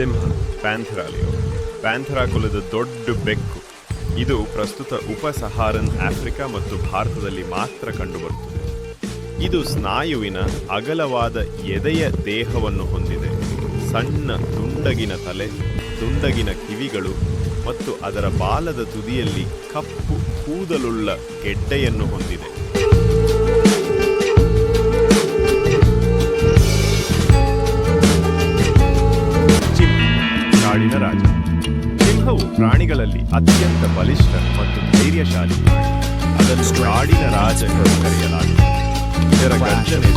ಸಿಂಹ ಪ್ಯಾಂಥರಾಲಿಯೋ ಪ್ಯಾಂಥರಾ ಕುಲದ ದೊಡ್ಡ ಬೆಕ್ಕು. ಇದು ಪ್ರಸ್ತುತ ಉಪ ಸಹಾರನ್ ಆಫ್ರಿಕಾ ಮತ್ತು ಭಾರತದಲ್ಲಿ ಮಾತ್ರ ಕಂಡುಬರುತ್ತದೆ. ಇದು ಸ್ನಾಯುವಿನ ಅಗಲವಾದ ಎದೆಯ ದೇಹವನ್ನು ಹೊಂದಿದೆ. ಸಣ್ಣ ದುಂಡಗಿನ ತಲೆ, ದುಂಡಗಿನ ಕಿವಿಗಳು ಮತ್ತು ಅದರ ಬಾಲದ ತುದಿಯಲ್ಲಿ ಕಪ್ಪು ಕೂದಲುಳ್ಳ ಗೆಡ್ಡೆಯನ್ನು ಹೊಂದಿದೆ. ಕಾಡಿನ ರಾಜ ಸಿಂಹವು ಪ್ರಾಣಿಗಳಲ್ಲಿ ಅತ್ಯಂತ ಬಲಿಷ್ಠ ಮತ್ತು ಧೈರ್ಯಶಾಲಿ ಪ್ರಾಣಿ. ಅದನ್ನು ಕಾಡಿನ ರಾಜ ಎಂದು ಕರೆಯಲಾಗುತ್ತದೆ. ಇದರ ಗರ್ಜನೆ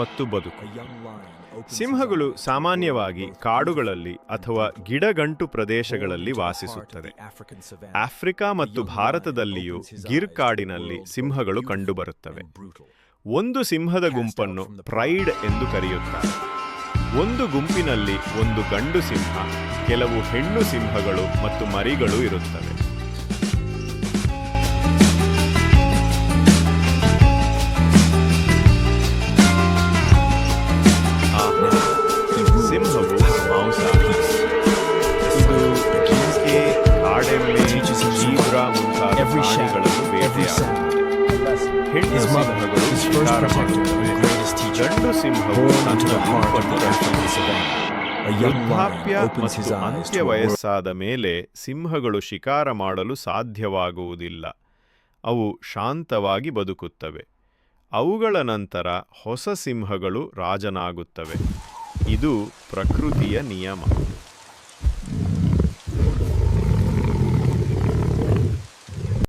ಮತ್ತು ಬದುಕು. ಸಿಂಹಗಳು ಸಾಮಾನ್ಯವಾಗಿ ಕಾಡುಗಳಲ್ಲಿ ಅಥವಾ ಗಿಡಗಂಟು ಪ್ರದೇಶಗಳಲ್ಲಿ ವಾಸಿಸುತ್ತದೆ. ಆಫ್ರಿಕಾ ಮತ್ತು ಭಾರತದಲ್ಲಿಯೂ ಗಿರ್ ಕಾಡಿನಲ್ಲಿ ಸಿಂಹಗಳು ಕಂಡುಬರುತ್ತವೆ. ಒಂದು ಸಿಂಹದ ಗುಂಪನ್ನು ಪ್ರೈಡ್ ಎಂದು ಕರೆಯುತ್ತಾರೆ. ಒಂದು ಗುಂಪಿನಲ್ಲಿ ಒಂದು ಗಂಡು ಸಿಂಹ ಕೆಲವು ಹೆಣ್ಣು ಸಿಂಹಗಳು ಮತ್ತು ಮರಿಗಳು ಇರುತ್ತವೆ. ಮುಂತಾದ Every shadow, ಪ್ರಾಣಿಗಳನ್ನು every ಬೇಟೆಯಾಡುತ್ತದೆ sound. ಹೆಣ್ಣು His mother, ಸಿಂಹಗಳು his first ಶಿಕಾರ protector and ಮಾಡುತ್ತವೆ greatest teacher, ಗಂಡು ಸಿಂಹವು born ತನ್ನ into the heart of the African ರಕ್ಷಿಸುತ್ತದೆ. savannah. A young ವೃದ್ಧಾಪ್ಯ lion opens his ಮತ್ತು eyes ಅಂತ್ಯ to a world ವಯಸ್ಸಾದ ಮೇಲೆ ಸಿಂಹಗಳು ಶಿಕಾರ ಮಾಡಲು ಸಾಧ್ಯವಾಗುವುದಿಲ್ಲ ಅವು ಶಾಂತವಾಗಿ ಬದುಕುತ್ತವೆ ಅವುಗಳ ನಂತರ ಹೊಸ ಸಿಂಹಗಳು ರಾಜನಾಗುತ್ತವೆ ಇದು ಪ್ರಕೃತಿಯ ನಿಯಮ